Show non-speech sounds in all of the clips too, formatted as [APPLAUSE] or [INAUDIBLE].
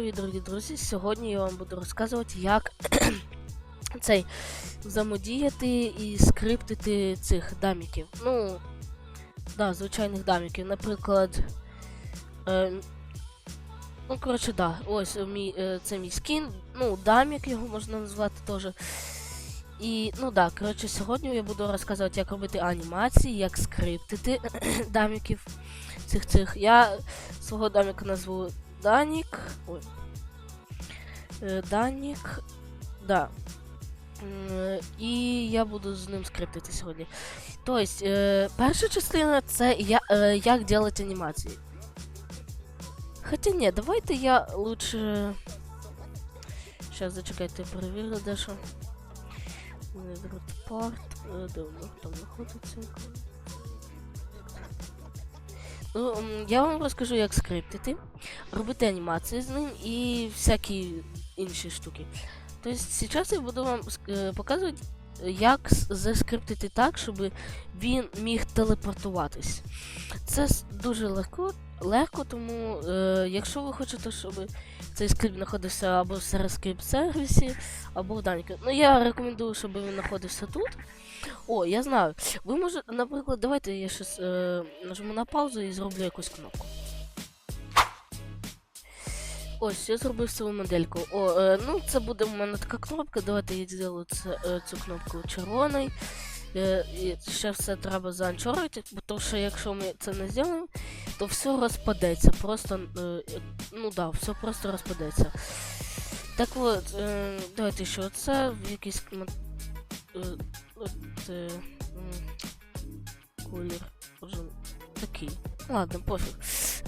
привіт, дорогі друзі! Сьогодні я вам буду розказувати, як [CLEARS THROAT] цей взаємодіяти і скриптити цих даміків. Ну, да, звичайних даміків. Наприклад. Е, ну, коротше, да, ось мій, е, це мій скін. Ну, дамік його можна назвати теж. І, ну да, коротше, сьогодні я буду розказувати, як робити анімації, як скриптити [CLEARS THROAT] даміків цих цих. Я свого даміка назву Данік. Ой. Е, Данік. Да. І я буду з ним скриптити сьогодні. Тобто, е, перша частина це я, е, як робити анімації. Хоча ні, давайте я лучше. Сейчас зачекайте, перевірю дещо. Е, де воно там знаходиться. Ну, я вам розкажу, як скриптити, робити анімації з ним і всякі інші штуки. Тобто, зараз я буду вам е, показувати, як заскриптити так, щоб він міг телепортуватись. Це дуже легко, легко тому е, якщо ви хочете, щоб цей скрипт знаходився або в скрипт сервісі, або в Даніка. Ну, я рекомендую, щоб він знаходився тут. О, я знаю. Ви можете, наприклад, давайте я щас е, нажму на паузу і зроблю якусь кнопку. Ось, я зробив свою модельку. О, е, ну це буде в мене така кнопка. Давайте я зроблю е, цю кнопку червоний. Е, і ще все треба заанчорити, бо що якщо ми це не зробимо, то все розпадеться. Просто, е, ну да, все просто розпадеться. Так от, е, давайте ще оце в е, е, м, колір такий. Ладно, пофіг.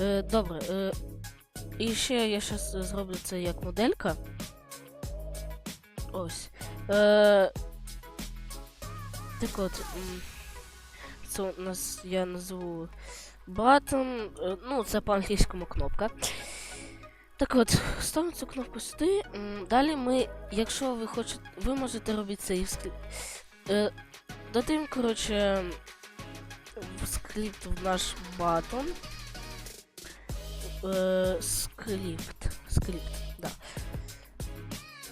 Е, добре. І ще я зараз зроблю це як моделька. Ось. Так от. Це у нас я назву е, Ну, це по-англійському кнопка. Так от, ставимо цю кнопку сюди. Далі ми, якщо ви хочете, ви можете робити цей скрипт. Е, додаємо, коротше, скрипт в наш батон. Е, скрипт. Скрипт, да.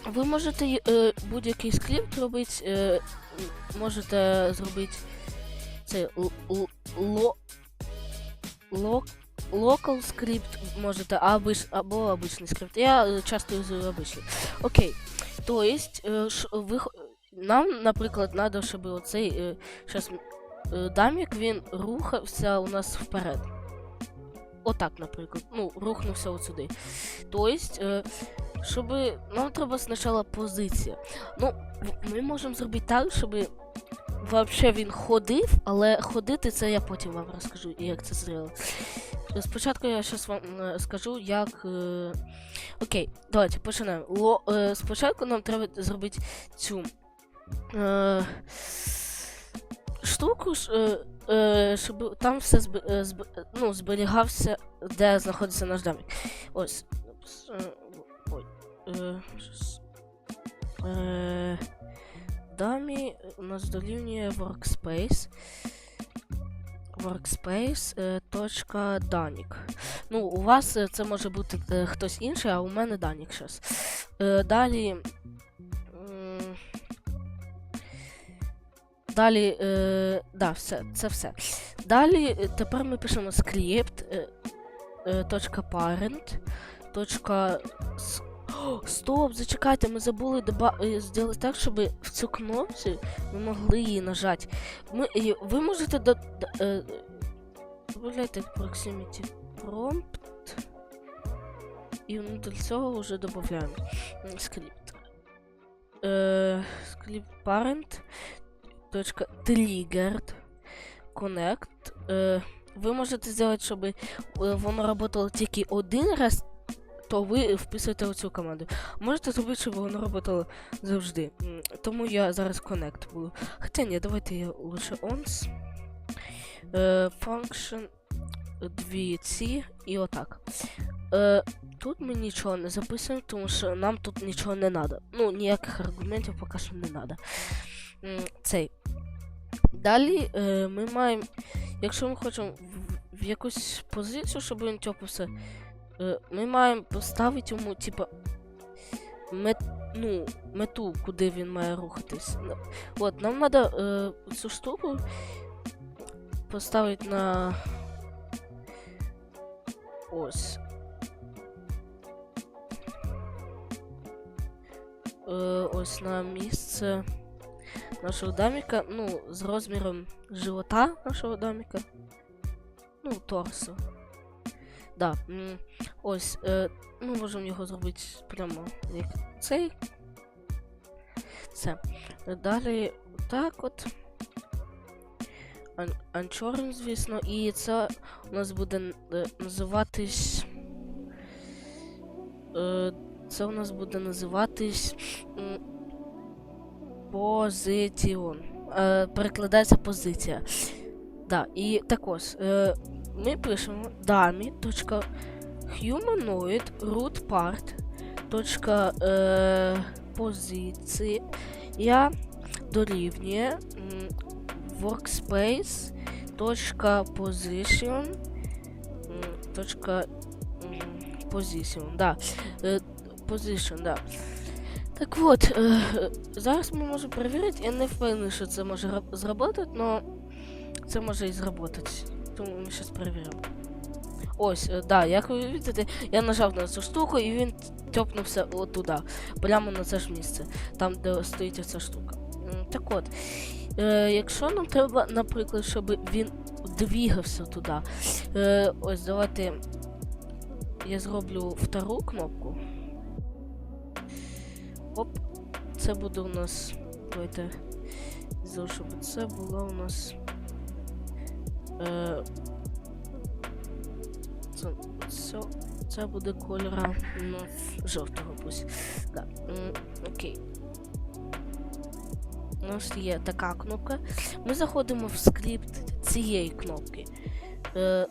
Ви можете е, будь-який скрипт робити. Е, можете зробити цей л- л- ло, ло, local скрипт можете, або, обичний скрипт. Я е, часто юзую обичний. Окей. Тобто, е, ш- ви, нам, наприклад, треба, щоб оцей щас, е, дамік він рухався у нас вперед. Отак, наприклад. Ну, рухнувся от сюди. Тобто, щоб. Нам треба спочатку позиція. Ну, ми можемо зробити так, щоб взагалі він ходив, але ходити це я потім вам розкажу, як це зробити. Спочатку я зараз вам е, скажу, як. Е... Окей, давайте починаємо. Спочатку нам треба зробити цю. Е... Штуку, е, е, щоб там все ну, зберігався, де знаходиться наш дамік. Ось. Ой. Дамі у нас дорівнює workspace. Workspace. е. Ну, у вас е, це може бути е, хтось інший, а у мене Данік зараз. Далі. Далі, да, все, це все. Далі тепер ми пишемо скрипт. Стоп, зачекайте, ми забули е, зробити так, щоб в цю кнопці ми могли її нажати. Ми, ви можете до. до е, Добавляйте proximity prompt. І внутрі цього вже додаємо скрипт. Е, скрипт parent. Triggered connect. Е, ви можете зробити, щоб воно працювало тільки один раз, то ви вписуєте оцю команду. Можете зробити, щоб воно працювало завжди. Тому я зараз connect буду. Хоча ні, давайте я лише once. Е, function дві ці і отак. Е, тут ми нічого не записуємо, тому що нам тут нічого не треба. Ну, ніяких аргументів поки що не треба. Цей. Далі е, ми маємо. Якщо ми хочемо в, в якусь позицію, щоб він тьопився ми маємо поставити йому, типа, мет, ну, мету, куди він має рухатись. Ну, От, нам треба е, цю штуку поставити на. Ось. Е, ось на місце нашого домика, ну, з розміром живота нашого домика. Ну, торсу. Да. Ось, е, ми можемо його зробити прямо як цей. Це. Далі так от. Ан- Анчорн, звісно, і це у нас буде е, називатись. Е, це у нас буде називатись. Позиціон. Е, перекладається позиція. Да, і так ось. Ми пишемо dummy.humanoid root part. Точка, е, позиція дорівнює workspace. Точка position. Точка position, да. Е, position, да. Так от, е, зараз ми можемо перевірити. Я не впевнений, що це може зробити, але це може і зробити. Тому ми зараз перевіримо. Ось, е, да, як ви бачите, я нажав на цю штуку і він тьопнувся отуди, прямо на це ж місце, там, де стоїть ця штука. Так от, е, якщо нам треба, наприклад, щоб він двігався туди. Е, ось, давайте я зроблю втору кнопку. Оп, це буде у нас. Давайте. щоб це було у нас. Е, це, це, буде кольора ну, жовтого пусть. Да. окей. У нас є така кнопка. Ми заходимо в скрипт цієї кнопки. Е,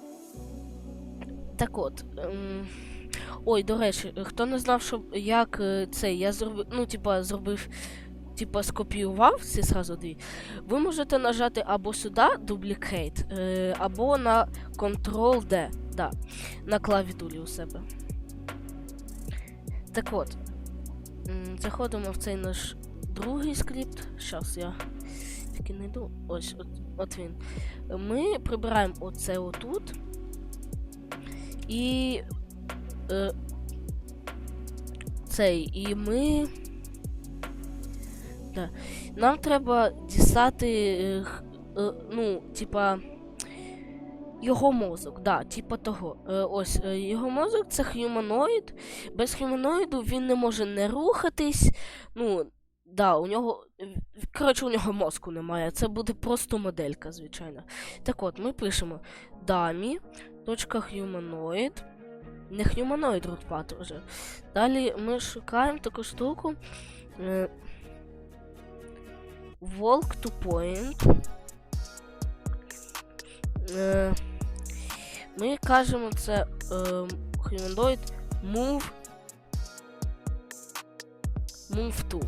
так от. ем, ой, до речі, хто не знав, що як е, це, я зробив, ну, типа, зробив, типа, скопіював ці сразу дві. Ви можете нажати або сюди Duplicate, е, або на Ctrl-D, да, на клавітулі у себе. Так от. Заходимо в цей наш другий скрипт. Щас я не йду. Ось, от, от він. Ми прибираємо оце отут. І. Е, цей. І ми. Да. Нам треба дістати. е, е, ну, типа. Його мозок, да, типа того. Е, ось е, його мозок це хуманоїд. Без хуманоїду він не може не рухатись. Ну, да, у нього. Коротше, у нього мозку немає. Це буде просто моделька, звичайно. Так от, ми пишемо dummy.humanoid. Не humanoid rootpad уже. Далі ми шукаємо таку штуку. Е, walk to point. Е, ми кажемо це е, humanoid move move to.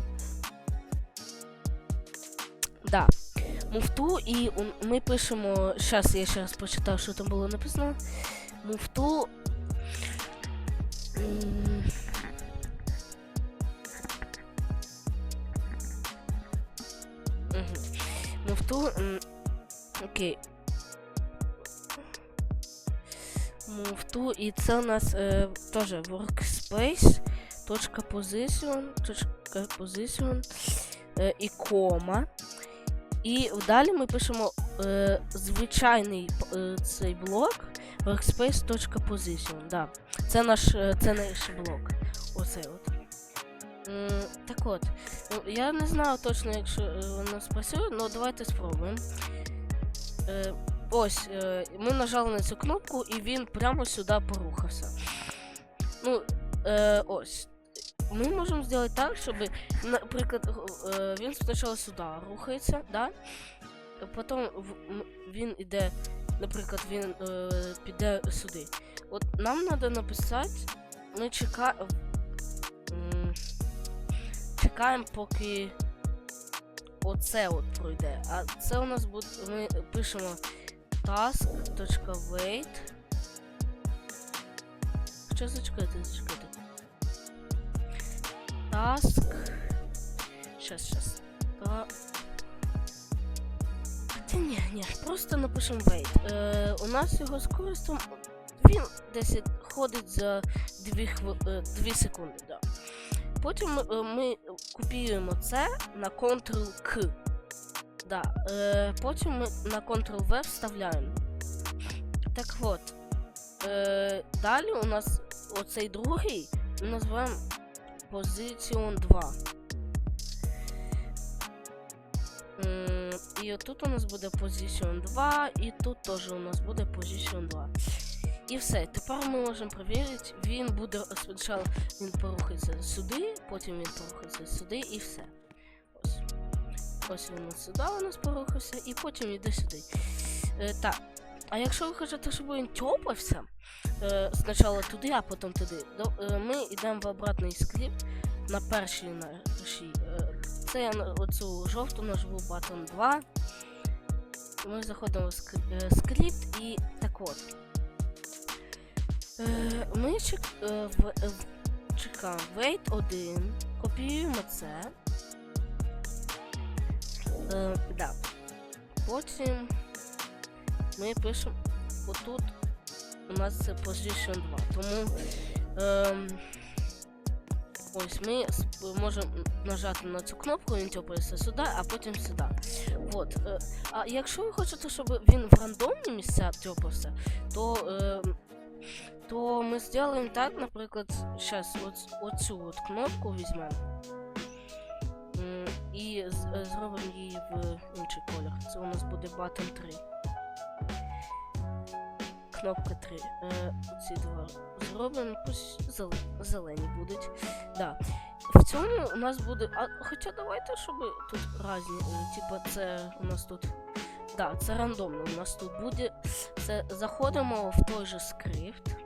Да. Move to і ми пишемо. Щас я ще раз прочитав, що там було написано. Move to. Move to. Окей. Move to, і це у нас е, теж workspace. Точка position, точка position е, і кома. І далі ми пишемо е, звичайний е, цей блок workspace.position. Да. Це наш е, це наш блок. Оцей от. М, так от. Ну, я не знаю точно, якщо е, воно спрацює, але давайте спробуємо. Е, ось, е, ми нажали на цю кнопку і він прямо сюди порухався. Ну, е, ось. Ми можемо зробити так, щоб, наприклад, е, він спочатку сюди рухається, да? потім він іде, наприклад, він піде сюди. От нам треба написати, ми чекаємо. Чекаємо, поки оце от пройде. А це у нас буде. Ми пишемо task.wait. Хоча зачекайте, зачекайте. Task. Щас, щас. Та... Та ні, ні, просто напишемо wait. Е, у нас його з користом. Він десь ходить за 2, хвил... 2 секунди, да. Потім е, ми копіюємо це на Ctrl-K. Да. Е, потім ми на Ctrl-V вставляємо. Так от. Е, далі у нас оцей другий ми називаємо Position 2. М, І отут у нас буде Position 2, і тут теж у нас буде Position 2. І все. Тепер ми можемо перевірити, він буде спочатку він порухається сюди, потім він порухається сюди і все. Ось. От сюди у нас порухався, і потім йде сюди. Е, так. А якщо ви хочете, щоб він тьопався, е, спочатку туди, а потім туди, то, е, ми йдемо в обратний скрипт на першій нашій. Е, це я оцю жовту нажму button 2. Ми заходимо в скр- е, і так от. Е, ми чек, е, в, е, чекаємо wait 1, копіюємо це. Е, да. Потім ми пишемо отут у нас це position 2. Тому ем, ось ми можемо нажати на цю кнопку, він тьопається сюди, а потім сюди. От. Е, а якщо ви хочете, щоб він в рандомні місця тьопався, то, ем, то ми зробимо так, наприклад, зараз оцю от кнопку візьмемо. І е, зробимо її в інший колір. Це у нас буде button 3. Кнопка 3. Е, ці два зробимо, пусть зеле- зелені будуть. Да. В цьому у нас буде. А, хоча давайте, щоб тут разні. е, Типа це у нас тут. Да, це рандомно. У нас тут буде. Це заходимо в той же скрипт.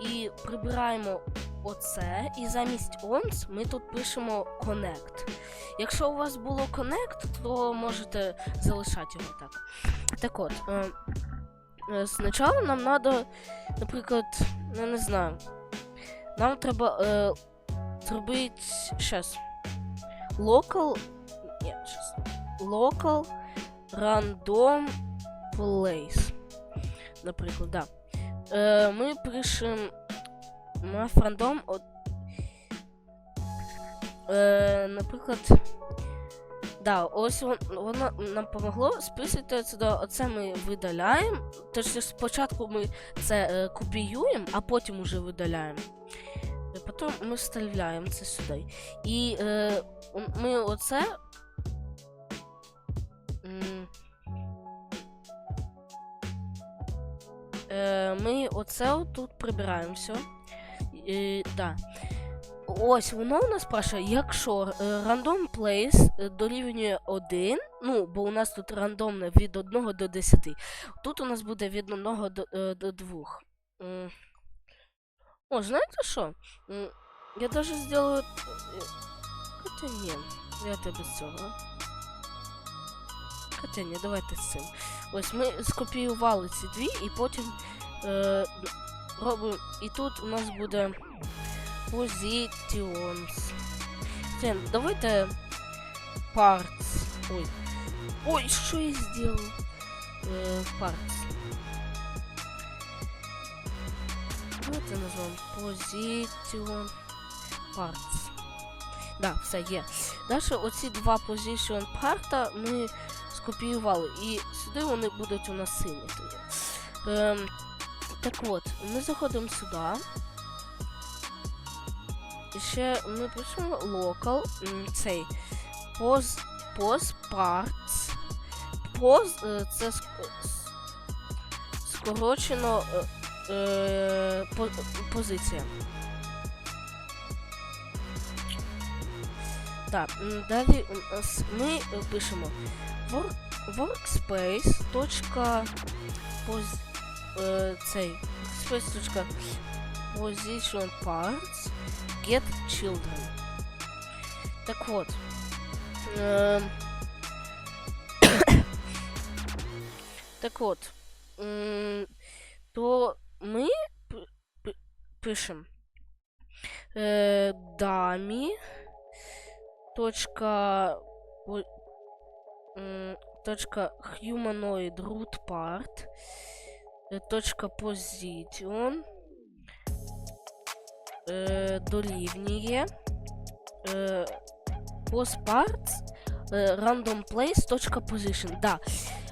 І прибираємо оце. І замість once ми тут пишемо connect. Якщо у вас було connect, то можете залишати його так. Так от. Е, е, спочатку нам треба, наприклад, я не знаю. Нам треба е, зробити щас. Local. Ні, щас. Local random place. Наприклад, да. Е, ми пишемо на рандом от. Е, наприклад. Да, ось вон- воно нам помогло. Списуйте сюди, оце ми видаляємо. Тож спочатку ми це е, копіюємо, а потім уже видаляємо. Е, Потім ми вставляємо це сюди. І е, ми оце. Е, ми оце тут прибираємо все. Е, да. Ось воно у нас пише, якщо е, random place е, дорівнює 1, ну, бо у нас тут рандомне від 1 до 10. Тут у нас буде від 1 до, е, до 2. О, знаєте що? Я даже сделаю. е, Хоча ні, давайте без цього. Хоча ні, давайте з цим. Ось ми скопіювали ці дві і потім е, робимо. І тут у нас буде Positions. Це, давайте parts. Ой. Ой, що я сделал? Е, parts. Давайте назвемо Position Parts. Да, все є. Далі оці два Position парта ми скопіювали. І сюди вони будуть у нас сині. Ем, так от, ми заходимо сюди. І ще ми пишемо local цей pos, pos parts. Pos е, це скорочено е, е, по, позиція. Так, далі ми пишемо work, workspace. Точка поз, е, цей workspace. точка position parts get children. Так от. Ем, [COUGHS] так от. м, То ми п- п- пишемо е, дамі. Точка. о- м, Точка humanoid root part. Точка position. Е, дорівнює. Е, post. Е, random place. Точка position. Да.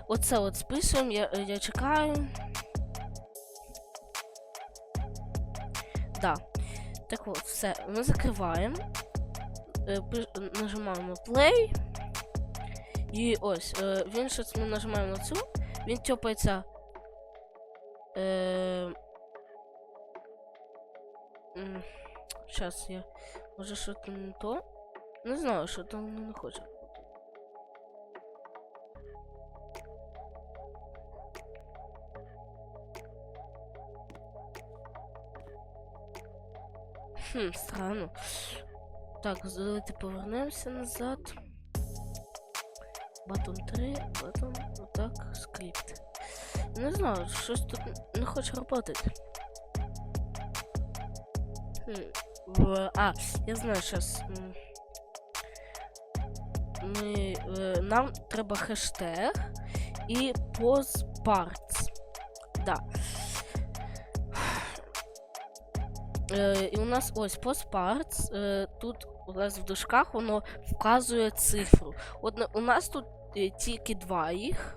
Оце от списуємо, я, я чекаю. Да. Так от, все, ми закриваємо. Нажимаємо play. І ось, він щось ми нажимаємо на цю. Він тьопається. Е, Щас я. Може що то не то? Не знаю, що там не хоче. Хм, странно. Так, давайте повернемося назад. Батон 3, батон, отак, скрипт. Не знаю, щось тут не хоче робити. А, я знаю, Ми, е, нам треба хештег і postparts. Да. Е, і у нас ось postparts. Е, тут у нас в дужках воно вказує цифру. От у нас тут тільки два їх.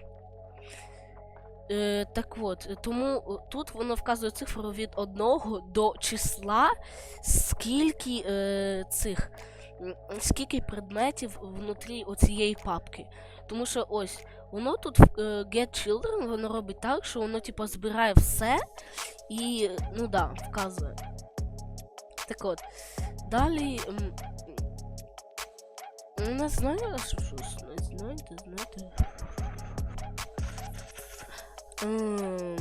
Е, так от, е, тому тут воно вказує цифру від 1 до числа, скільки е, цих, скільки предметів внутрі оцієї папки. Тому що ось воно тут в- е, Get Children, воно робить так, що воно типу збирає все і, ну да, вказує. Так от. Далі. Не знаю, що щось не знаєте, знаєте. Хм.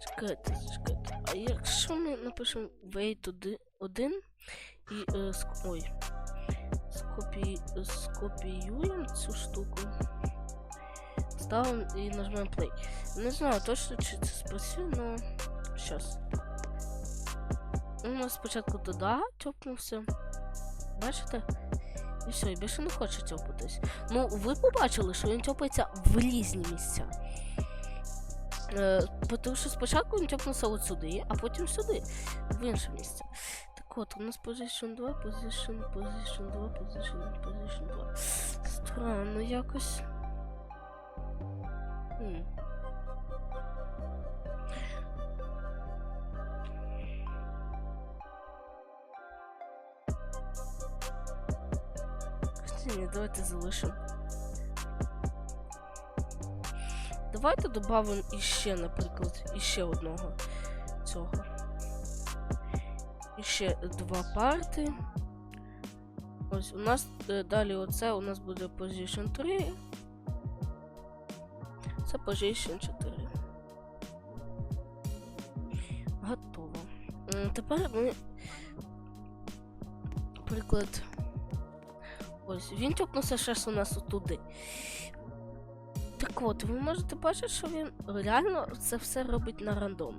Чекайте, чекайте. А якщо ми напишемо wait 1 і е, ск- ой, скопі, скопіюємо цю штуку, ставимо і нажмемо play. Не знаю точно, чи це спрацює, но щас. У нас спочатку туди тьопнувся. Бачите? І все, і більше не хоче тьопатись. Ну, ви побачили, що він тьопається в різні місця. Е, тому що спочатку він тьопнувся от сюди, а потім сюди, в інше місце. Так от, у нас position 2, position, position 2, position, position 2. Странно якось. Хм. Ні, давайте залишимо. Давайте додамо іще, наприклад, іще одного цього. Іще два парти. Ось у нас е, далі оце у нас буде position 3. Це position 4. Готово. Тепер ми. Наприклад. Ось, він тьопнувся ще у нас отуди. Так от, ви можете бачити, що він реально це все робить на рандом.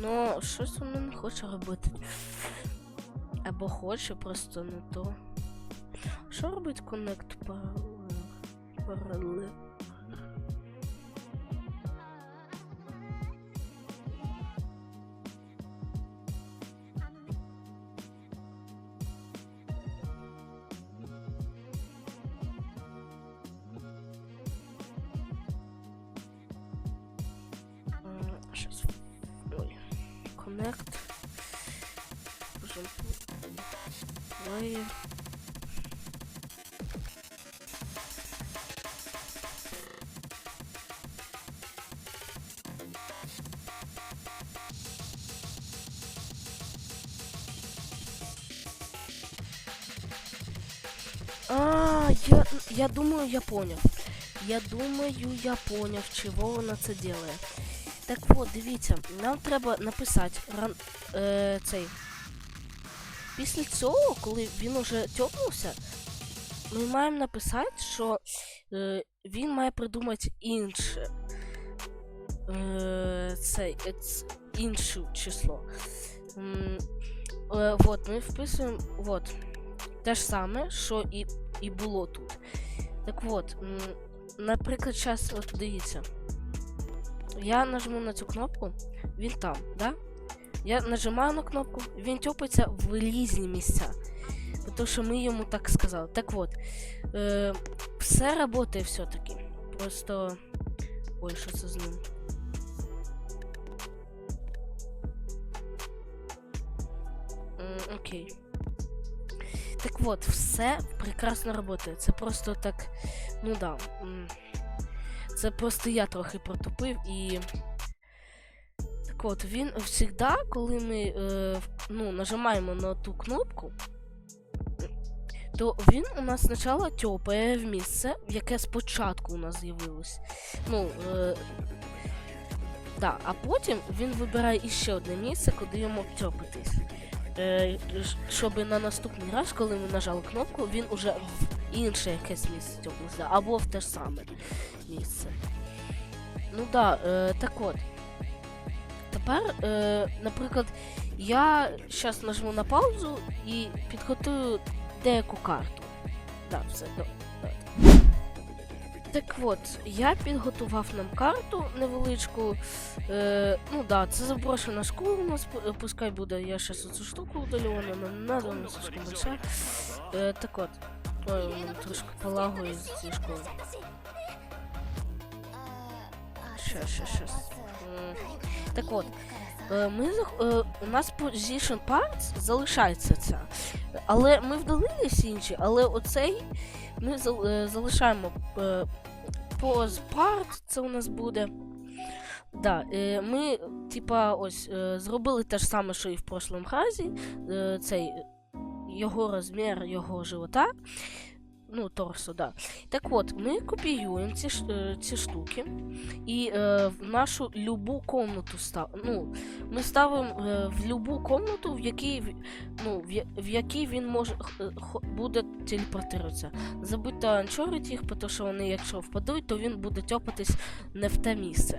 Ну, щось воно не хоче робити. Або хоче, просто не то. Що робить Connect Parallel? А, я, я думаю, я понял. Я думаю, я поняв, чого вона це делає. Так от, дивіться, нам треба написати ран, е, цей після цього, коли він уже тьопнувся, ми маємо написати, що е, він має придумати інше. Е, цей, е, інше число. М, е, вот, ми вписуємо вот, те ж саме, що і, і було тут. Так от, наприклад, зараз, от дивіться. Я нажму на цю кнопку, він там, да? Я нажимаю на кнопку, він тьопиться в різні місця. Тому що ми йому так сказали. Так от, е, все працює все-таки. Просто. Ой, що це з ним? Окей. Так от, все прекрасно працює. Це просто так. Ну да. Це просто я трохи протупив і. Так от, він завжди, коли ми е, ну, нажимаємо на ту кнопку, то він у нас спочатку тьопає в місце, яке спочатку у нас з'явилось. Ну, е, да, а потім він вибирає іще одне місце, куди йому тьопитись. Е, щоб на наступний раз, коли ми нажали кнопку, він уже в інше якесь місце тьопився, або в те ж саме місце. Ну да, е, так от. Тепер, е, наприклад, я зараз нажму на паузу і підготую деяку карту. Так, все, до, давайте. Так от, я підготував нам карту невеличку. Е, ну да, це заброшена школа у нас, пускай буде, я зараз цю штуку удалю, вона нам надо, вона слишком большая. Е, так от, ой, трошки полагує з цієї школи. Щас, щас. М, Так от, ми, е, у нас Position Parts залишається ця. Але ми вдалили всі інші, але оцей ми е, залишаємо е, Pause Part, це у нас буде. Да, е, ми, типа, ось, е, зробили те ж саме, що і в прошлому разі. Е, цей е, його розмір, його живота. Ну, торсу, да. Так от, ми копіюємо ці, ці штуки і е, в нашу любу комнату став. Ну, ми ставимо е, в любу комнату, в якій, ну, в, в якій він може х- е, буде телепортуватися. Забудьте анчорити їх, тому що вони, якщо впадуть, то він буде тьопатись не в те місце.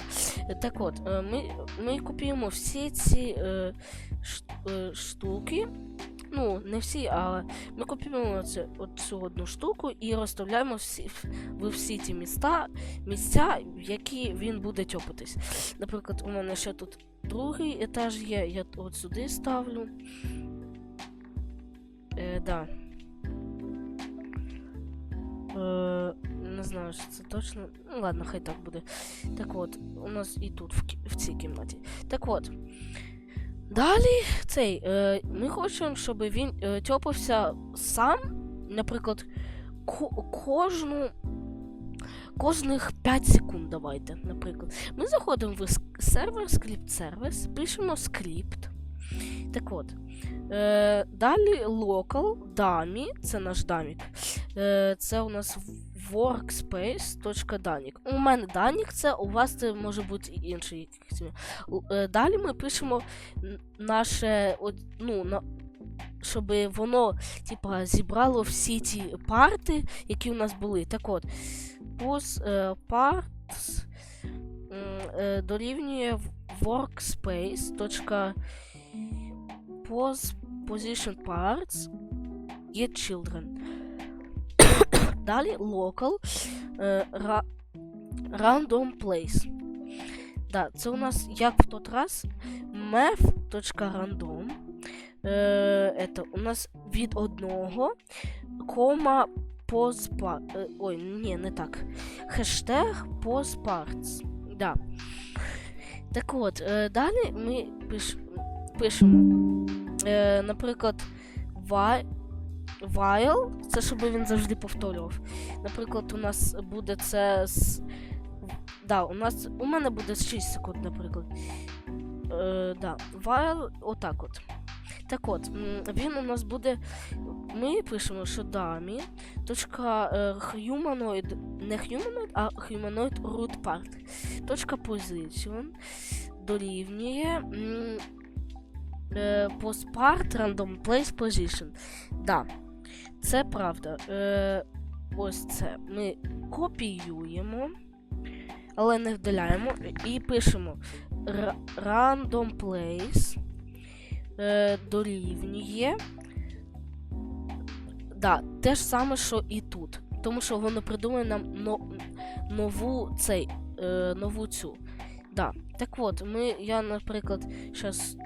Так от, е, ми, ми копіюємо всі ці е, ш, е, штуки. Ну, не всі, а ми копіюємо це, цю одну штуку і розставляємо всі, в всі ті міста, місця, в які він буде тьопатись. Наприклад, у мене ще тут другий етаж є, я от сюди ставлю. Е, да. Е, не знаю, що це точно. Ну ладно, хай так буде. Так от, у нас і тут, в, в цій кімнаті. Так от. Далі цей. Е, ми хочемо, щоб він е, тьопався сам, наприклад, ко- кожну. Кожних 5 секунд давайте, наприклад. Ми заходимо в сервер, скрипт сервіс, пишемо скрипт. Так от. Е, далі local, dummy, це наш дамік. Е, це у нас workspace.danic. У мене данік це, у вас це може бути інший е, Далі ми пишемо наше, ну, на, щоб воно типа, зібрало всі ті парти, які у нас були. Так от, pos, е, parts е, дорівнює workspace. Pos, position parts get children. Далі local е, ra, random place. Да, це у нас як в тот раз math.random. Е, это у нас від одного кома позпа. Е, ой, ні, не так. Хештег позпартс. Да. Так от, е, далі ми пиш, пишемо. Е, наприклад, while, це щоб він завжди повторював. Наприклад, у нас буде це з. Да, у нас у мене буде 6 секунд, наприклад. Е, да, while, отак от. Так от, він у нас буде. Ми пишемо, що дамі. Точка е, humanoid, не humanoid, а humanoid root part. Точка position дорівнює. Е, Postpart Random Place Position. Да, це правда. Е, ось це. Ми копіюємо, але не вдаляємо. І пишемо Random Place е, дорівнює. Да, те ж саме, що і тут. Тому що воно придумує нам но, нову цей, е, нову цю. Да. Так от, ми, я, наприклад, зараз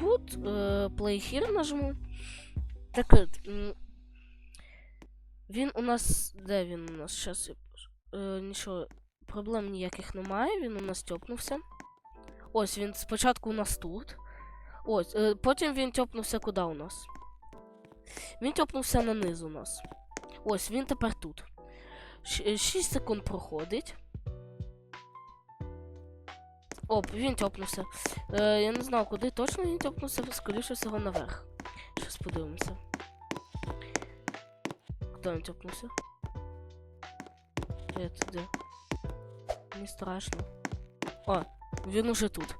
тут е, Play Here нажму. Так от, він у нас. Де він у нас? Зараз е, нічого, проблем ніяких немає, він у нас тьопнувся. Ось він спочатку у нас тут. Ось, е, потім він тьопнувся куди у нас? Він тьопнувся на низ у нас. Ось він тепер тут. 6 секунд проходить. Оп, він тьопнувся. Е, я не знаю, куди точно він тьопнувся, скоріше всього наверх. Щас подивимося. Куди він тьопнувся? Де це де? Не страшно. О, він уже тут.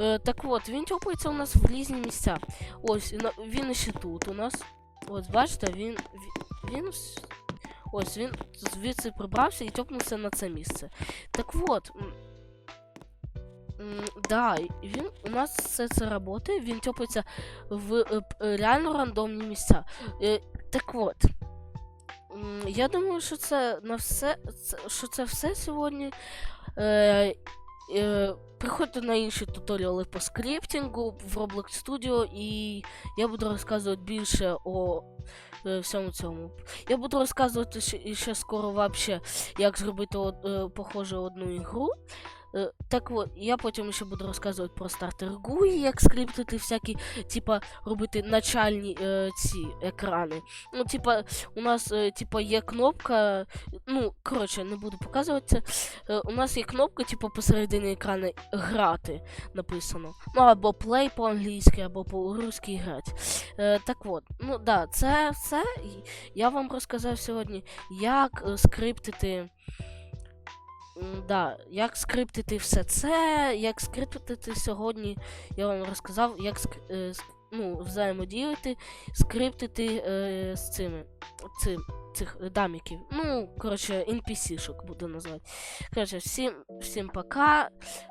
Е, так от, він тьопається у нас в різні місця. Ось, він ще тут у нас. Ось, бачите, він. Він. ось він звідси прибрався і тьопнувся на це місце. Так от. Да, він у нас все це працює, він тьопається в е, е, реально рандомні місця. Е, так от. Я думаю, що це на все. Що це все сьогодні. Приходьте на інші туторіали по скриптингу в Roblox Studio, і я буду розказувати більше о всьому цьому. Я буду розказувати ще, скоро вообще, як зробити од, похоже одну ігру. Е, так от, я потім ще буду розказувати про стартер GUI, як скриптити всякі, типа, робити начальні е, ці екрани. Ну, типа, у нас е, типа, є кнопка. Ну, коротше, не буду показувати це. Е, у нас є кнопка, типу, посередині екрану грати написано. Ну, або play по-англійськи, або по-русски грати. Е, так от, ну да, це все. Я вам розказав сьогодні, як е, скриптити. Да, як скриптити все це, як скриптити сьогодні, я вам розказав, як е, ну, взаємодіяти, скриптити е, з цими цим, цих даміків. Ну, коротше, NPC-шок буду назвати. Коротше, всім, всім пока.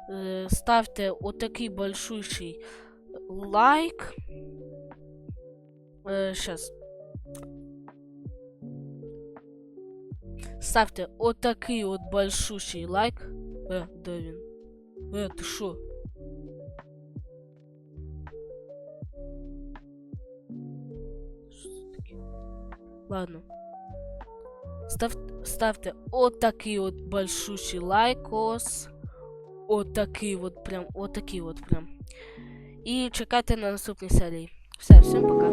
Е, ставте отакий большущий лайк. Е, щас. Ставте отакий от большущий лайк. Ти що? Що це таке? Ладно. Став, ставте отакий от большущий лайкос. Отакий от прям, отакий от прям. І чекайте на наступній серії. Все, всім пока.